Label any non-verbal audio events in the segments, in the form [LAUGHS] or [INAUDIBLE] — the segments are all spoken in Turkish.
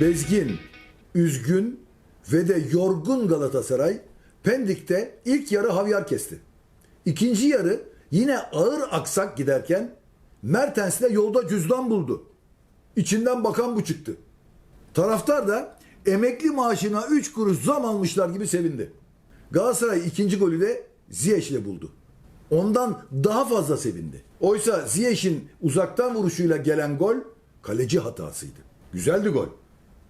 Bezgin, üzgün ve de yorgun Galatasaray Pendik'te ilk yarı havyar kesti. İkinci yarı yine ağır aksak giderken Mertens de yolda cüzdan buldu. İçinden bakan bu çıktı. Taraftar da emekli maaşına 3 kuruş zam almışlar gibi sevindi. Galatasaray ikinci golü de Ziyech'le buldu. Ondan daha fazla sevindi. Oysa Ziyech'in uzaktan vuruşuyla gelen gol kaleci hatasıydı. Güzeldi gol.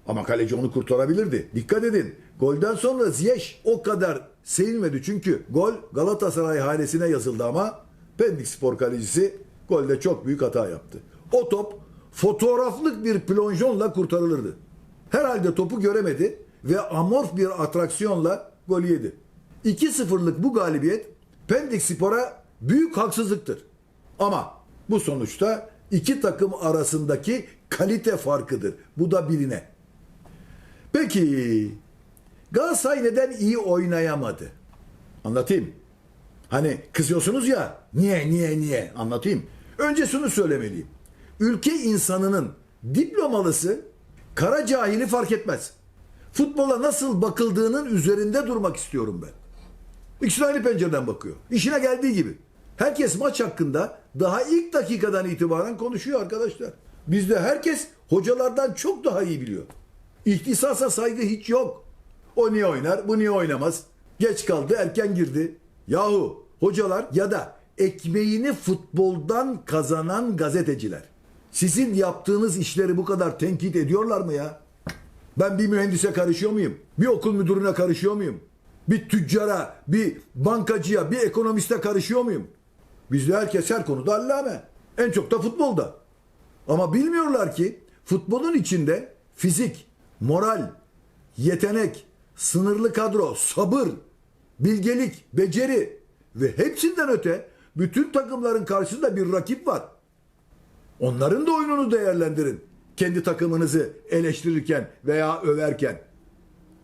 Ama kaleci onu kurtarabilirdi. Dikkat edin. Golden sonra Ziyech o kadar sevinmedi. Çünkü gol Galatasaray hanesine yazıldı ama Pendik Spor kalecisi golde çok büyük hata yaptı. O top fotoğraflık bir plonjonla kurtarılırdı. Herhalde topu göremedi ve amorf bir atraksiyonla gol yedi. 2-0'lık bu galibiyet Pendik Spor'a büyük haksızlıktır. Ama bu sonuçta iki takım arasındaki kalite farkıdır. Bu da biline. Peki Galatasaray neden iyi oynayamadı? Anlatayım. Hani kızıyorsunuz ya niye niye niye anlatayım. Önce şunu söylemeliyim. Ülke insanının diplomalısı kara cahili fark etmez. Futbola nasıl bakıldığının üzerinde durmak istiyorum ben. İkisi aynı pencereden bakıyor. İşine geldiği gibi. Herkes maç hakkında daha ilk dakikadan itibaren konuşuyor arkadaşlar. Bizde herkes hocalardan çok daha iyi biliyor. İhtisasa saygı hiç yok. O niye oynar, bu niye oynamaz? Geç kaldı, erken girdi. Yahu hocalar ya da ekmeğini futboldan kazanan gazeteciler. Sizin yaptığınız işleri bu kadar tenkit ediyorlar mı ya? Ben bir mühendise karışıyor muyum? Bir okul müdürüne karışıyor muyum? Bir tüccara, bir bankacıya, bir ekonomiste karışıyor muyum? Bizde herkes her konuda allame. En çok da futbolda. Ama bilmiyorlar ki futbolun içinde fizik, moral, yetenek, sınırlı kadro, sabır, bilgelik, beceri ve hepsinden öte bütün takımların karşısında bir rakip var. Onların da oyununu değerlendirin. Kendi takımınızı eleştirirken veya överken.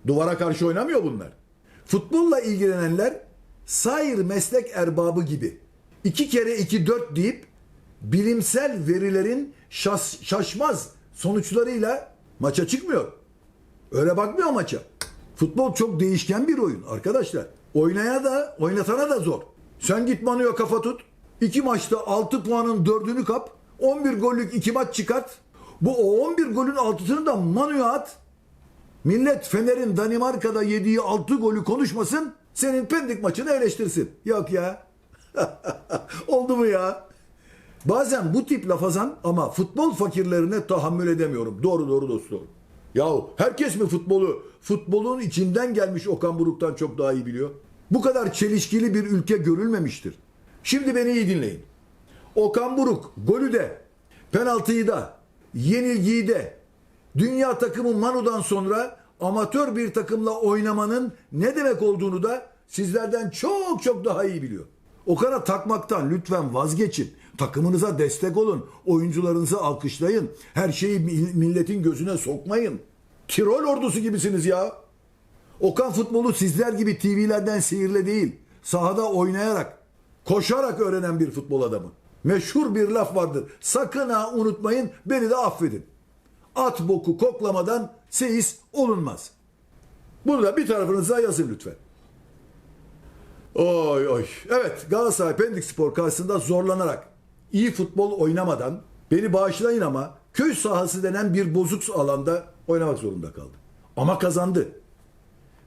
Duvara karşı oynamıyor bunlar. Futbolla ilgilenenler sair meslek erbabı gibi. iki kere iki dört deyip bilimsel verilerin şaş- şaşmaz sonuçlarıyla maça çıkmıyor. Öyle bakmıyor maça. Futbol çok değişken bir oyun arkadaşlar. Oynaya da oynatana da zor. Sen git Manu'ya kafa tut. İki maçta 6 puanın dördünü kap. 11 gollük iki maç çıkart. Bu o 11 golün altısını da Manu'ya at. Millet Fener'in Danimarka'da yediği 6 golü konuşmasın. Senin Pendik maçını eleştirsin. Yok ya. [LAUGHS] Oldu mu ya? Bazen bu tip lafazan ama futbol fakirlerine tahammül edemiyorum. Doğru doğru dostum. Yahu herkes mi futbolu futbolun içinden gelmiş Okan Buruk'tan çok daha iyi biliyor? Bu kadar çelişkili bir ülke görülmemiştir. Şimdi beni iyi dinleyin. Okan Buruk golü de, penaltıyı da, yenilgiyi de, dünya takımı Manu'dan sonra amatör bir takımla oynamanın ne demek olduğunu da sizlerden çok çok daha iyi biliyor. Okan'a takmaktan lütfen vazgeçin. Takımınıza destek olun. Oyuncularınızı alkışlayın. Her şeyi mi- milletin gözüne sokmayın. Tirol ordusu gibisiniz ya. Okan futbolu sizler gibi TV'lerden seyirle değil, sahada oynayarak, koşarak öğrenen bir futbol adamı. Meşhur bir laf vardır. Sakın ha unutmayın, beni de affedin. At boku koklamadan seyis olunmaz. Bunu da bir tarafınıza yazın lütfen. Oy oy. Evet Galatasaray Pendik Spor karşısında zorlanarak iyi futbol oynamadan beni bağışlayın ama köy sahası denen bir bozuk alanda oynamak zorunda kaldı. Ama kazandı.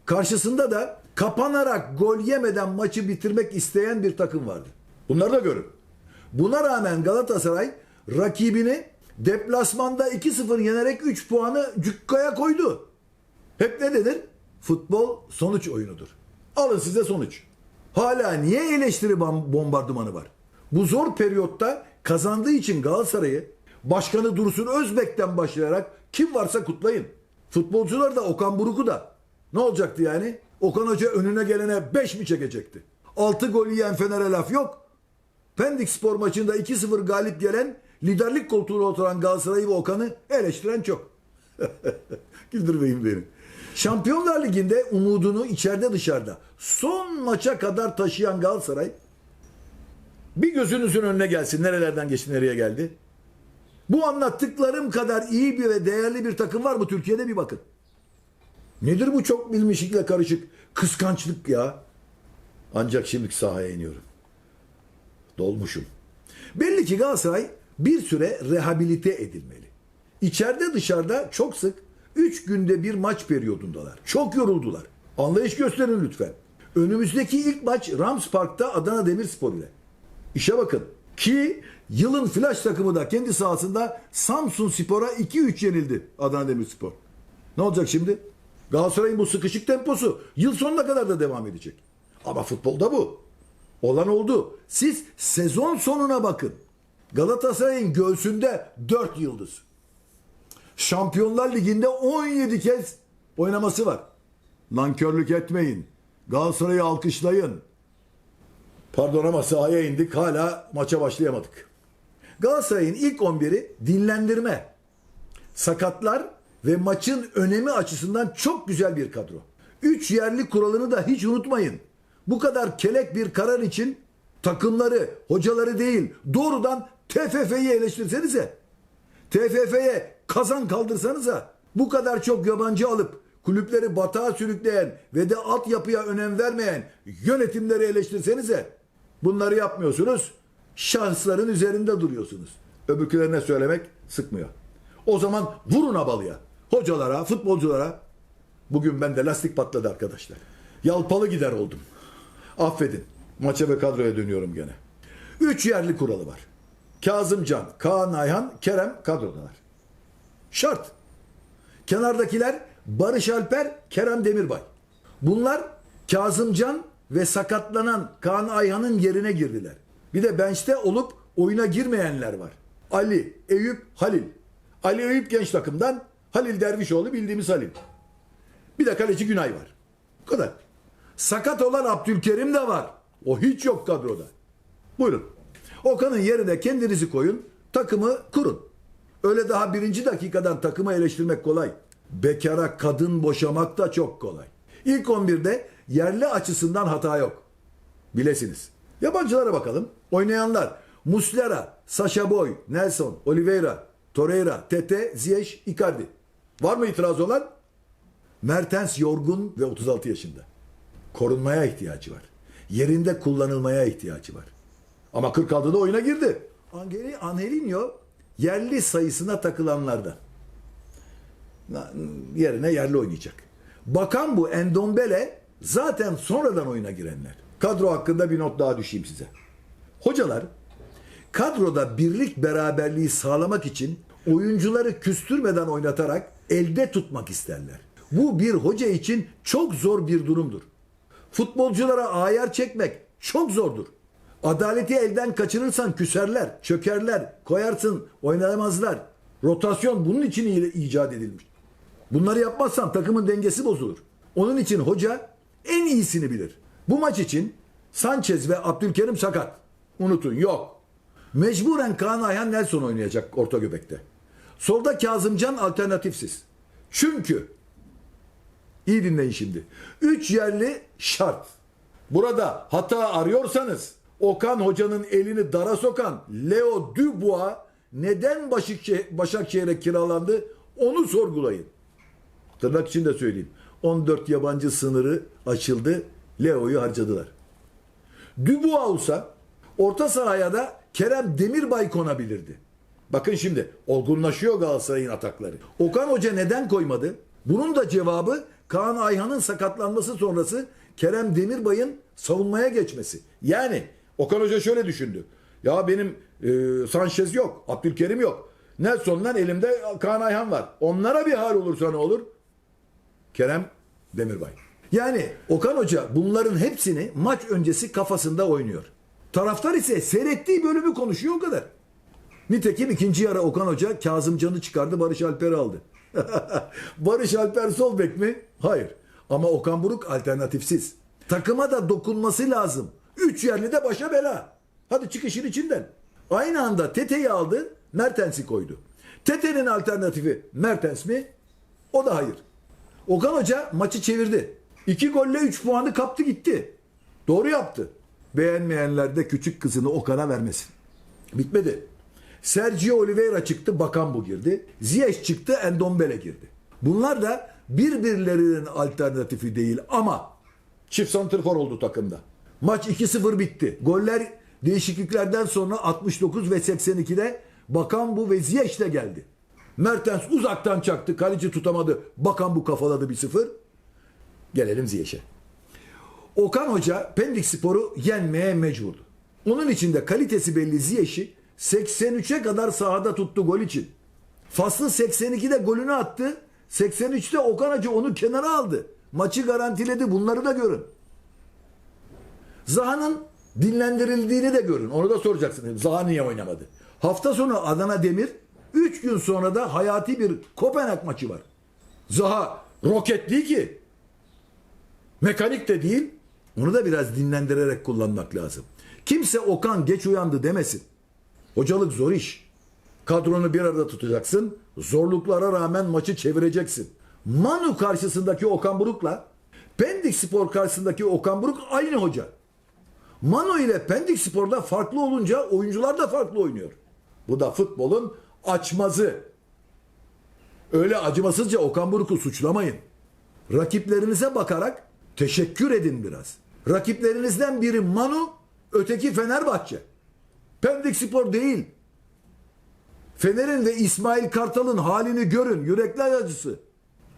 Karşısında da kapanarak gol yemeden maçı bitirmek isteyen bir takım vardı. Bunları da görün. Buna rağmen Galatasaray rakibini deplasmanda 2-0 yenerek 3 puanı cükkaya koydu. Hep ne denir? Futbol sonuç oyunudur. Alın size sonuç. Hala niye eleştiri bom- bombardımanı var? Bu zor periyotta kazandığı için Galatasaray'ı Başkanı Dursun Özbek'ten başlayarak kim varsa kutlayın. Futbolcular da Okan Buruk'u da. Ne olacaktı yani? Okan Hoca önüne gelene 5 mi çekecekti? 6 gol yiyen Fener'e laf yok. Pendik spor maçında 2-0 galip gelen liderlik koltuğuna oturan Galatasaray'ı ve Okan'ı eleştiren çok. [LAUGHS] Güldürmeyin beni. Şampiyonlar Ligi'nde umudunu içeride dışarıda son maça kadar taşıyan Galatasaray bir gözünüzün önüne gelsin. Nerelerden geçti, nereye geldi? Bu anlattıklarım kadar iyi bir ve değerli bir takım var mı Türkiye'de bir bakın. Nedir bu çok bilmişlikle karışık kıskançlık ya? Ancak şimdi sahaya iniyorum. Dolmuşum. Belli ki Galatasaray bir süre rehabilite edilmeli. İçeride dışarıda çok sık 3 günde bir maç periyodundalar. Çok yoruldular. Anlayış gösterin lütfen. Önümüzdeki ilk maç Rams Park'ta Adana Demirspor ile. İşe bakın. Ki yılın flash takımı da kendi sahasında Samsun Spor'a 2-3 yenildi Adana Demirspor. Ne olacak şimdi? Galatasaray'ın bu sıkışık temposu yıl sonuna kadar da devam edecek. Ama futbolda bu. Olan oldu. Siz sezon sonuna bakın. Galatasaray'ın göğsünde 4 yıldız. Şampiyonlar Ligi'nde 17 kez oynaması var. Nankörlük etmeyin. Galatasaray'ı alkışlayın. Pardon ama sahaya indik hala maça başlayamadık. Galatasaray'ın ilk 11'i dinlendirme, sakatlar ve maçın önemi açısından çok güzel bir kadro. Üç yerli kuralını da hiç unutmayın. Bu kadar kelek bir karar için takımları, hocaları değil doğrudan TFF'yi eleştirsenize. TFF'ye kazan kaldırsanıza. Bu kadar çok yabancı alıp kulüpleri batağa sürükleyen ve de altyapıya önem vermeyen yönetimleri eleştirsenize. Bunları yapmıyorsunuz. Şahısların üzerinde duruyorsunuz. Öbürkülerine söylemek sıkmıyor. O zaman vurun abalıya. Hocalara, futbolculara. Bugün bende lastik patladı arkadaşlar. Yalpalı gider oldum. Affedin. Maça ve kadroya dönüyorum gene. Üç yerli kuralı var. Kazımcan, Kaan Ayhan, Kerem kadrodalar. Şart. Kenardakiler Barış Alper, Kerem Demirbay. Bunlar Kazımcan ve sakatlanan Kaan Ayhan'ın yerine girdiler. Bir de bench'te olup oyuna girmeyenler var. Ali, Eyüp, Halil. Ali Eyüp genç takımdan, Halil Dervişoğlu bildiğimiz Halil. Bir de kaleci Günay var. Bu kadar. Sakat olan Abdülkerim de var. O hiç yok kadroda. Buyurun. Okan'ın yerine kendinizi koyun, takımı kurun. Öyle daha birinci dakikadan takımı eleştirmek kolay. Bekara kadın boşamak da çok kolay. İlk 11'de yerli açısından hata yok. Bilesiniz. Yabancılara bakalım. Oynayanlar Muslera, Sasha Boy, Nelson, Oliveira, Torreira, Tete, Ziyech, Icardi. Var mı itiraz olan? Mertens yorgun ve 36 yaşında. Korunmaya ihtiyacı var. Yerinde kullanılmaya ihtiyacı var. Ama 46'da oyuna girdi. Angeli Angelinho yerli sayısına takılanlardan. Yerine yerli oynayacak. Bakan bu Endombele zaten sonradan oyuna girenler. Kadro hakkında bir not daha düşeyim size. Hocalar kadroda birlik beraberliği sağlamak için oyuncuları küstürmeden oynatarak elde tutmak isterler. Bu bir hoca için çok zor bir durumdur. Futbolculara ayar çekmek çok zordur. Adaleti elden kaçırırsan küserler, çökerler, koyarsın, oynayamazlar. Rotasyon bunun için icat edilmiş. Bunları yapmazsan takımın dengesi bozulur. Onun için hoca en iyisini bilir. Bu maç için Sanchez ve Abdülkerim sakat. Unutun yok. Mecburen Kaan Ayhan Nelson oynayacak orta göbekte. Solda Kazımcan alternatifsiz. Çünkü iyi dinleyin şimdi. Üç yerli şart. Burada hata arıyorsanız Okan Hoca'nın elini dara sokan Leo Dubois neden Başakşehir, Başakşehir'e kiralandı onu sorgulayın. Tırnak içinde söyleyeyim. 14 yabancı sınırı açıldı. Leo'yu harcadılar. Dubois olsa orta sahaya da Kerem Demirbay konabilirdi. Bakın şimdi olgunlaşıyor Galatasaray'ın atakları. Okan Hoca neden koymadı? Bunun da cevabı Kaan Ayhan'ın sakatlanması sonrası Kerem Demirbay'ın savunmaya geçmesi. Yani Okan Hoca şöyle düşündü. Ya benim e, Sanchez yok, Abdülkerim yok. Nelson'dan elimde Kaan Ayhan var. Onlara bir hal olursa ne olur? Kerem Demirbay. Yani Okan Hoca bunların hepsini maç öncesi kafasında oynuyor. Taraftar ise seyrettiği bölümü konuşuyor o kadar. Nitekim ikinci yarı Okan Hoca Kazımcan'ı çıkardı Barış Alper'i aldı. [LAUGHS] Barış Alper sol bek mi? Hayır. Ama Okan Buruk alternatifsiz. Takıma da dokunması lazım. Üç yerli de başa bela. Hadi çık işin içinden. Aynı anda Tete'yi aldı, Mertens'i koydu. Tete'nin alternatifi Mertens mi? O da hayır. Okan Hoca maçı çevirdi. İki golle üç puanı kaptı gitti. Doğru yaptı. Beğenmeyenler de küçük kızını Okan'a vermesin. Bitmedi. Sergio Oliveira çıktı, Bakan bu girdi. Ziyech çıktı, Endombele girdi. Bunlar da birbirlerinin alternatifi değil ama çift santrfor oldu takımda. Maç 2-0 bitti. Goller değişikliklerden sonra 69 ve 82'de Bakan bu ve Ziyech de geldi. Mertens uzaktan çaktı, kaleci tutamadı. Bakan bu kafaladı 1-0. Gelelim Ziyech'e. Okan Hoca Pendik Spor'u yenmeye mecburdu. Onun için de kalitesi belli Ziyech'i 83'e kadar sahada tuttu gol için. Faslı 82'de golünü attı. 83'te Okan Hoca onu kenara aldı. Maçı garantiledi. Bunları da görün. Zaha'nın dinlendirildiğini de görün. Onu da soracaksınız. Zaha niye oynamadı? Hafta sonu Adana Demir 3 gün sonra da hayati bir Kopenhag maçı var. Zaha roket değil ki. Mekanik de değil. Onu da biraz dinlendirerek kullanmak lazım. Kimse Okan geç uyandı demesin. Hocalık zor iş. Kadronu bir arada tutacaksın. Zorluklara rağmen maçı çevireceksin. Manu karşısındaki Okan Buruk'la Pendik Spor karşısındaki Okan Buruk aynı hoca. Manu ile Pendik Spor'da farklı olunca oyuncular da farklı oynuyor. Bu da futbolun açmazı. Öyle acımasızca Okan Buruk'u suçlamayın. Rakiplerinize bakarak teşekkür edin biraz. Rakiplerinizden biri Manu, öteki Fenerbahçe. Pendik Spor değil. Fener'in ve İsmail Kartal'ın halini görün. Yürekler acısı.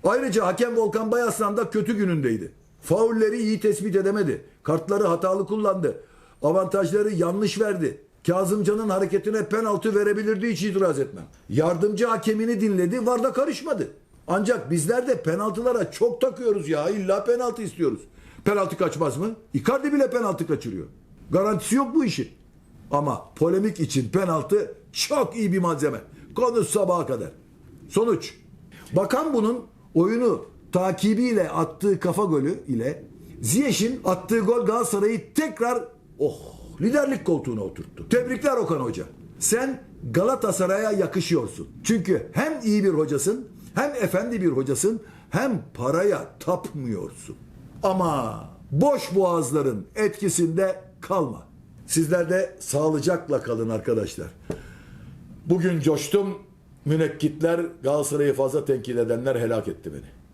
Ayrıca hakem Volkan Bayaslan da kötü günündeydi. Faulleri iyi tespit edemedi. Kartları hatalı kullandı. Avantajları yanlış verdi. Kazımcan'ın hareketine penaltı verebilirdi hiç itiraz etmem. Yardımcı hakemini dinledi, var da karışmadı. Ancak bizler de penaltılara çok takıyoruz ya. İlla penaltı istiyoruz. Penaltı kaçmaz mı? Icardi bile penaltı kaçırıyor. Garantisi yok bu işin. Ama polemik için penaltı çok iyi bir malzeme. Konuş sabaha kadar. Sonuç. Bakan bunun oyunu takibiyle attığı kafa golü ile Ziyech'in attığı gol Galatasaray'ı tekrar oh liderlik koltuğuna oturttu. Tebrikler Okan Hoca. Sen Galatasaray'a yakışıyorsun. Çünkü hem iyi bir hocasın, hem efendi bir hocasın, hem paraya tapmıyorsun. Ama boş boğazların etkisinde kalma. Sizler de sağlıcakla kalın arkadaşlar. Bugün coştum. Münekkitler Galatasaray'ı fazla tenkit edenler helak etti beni.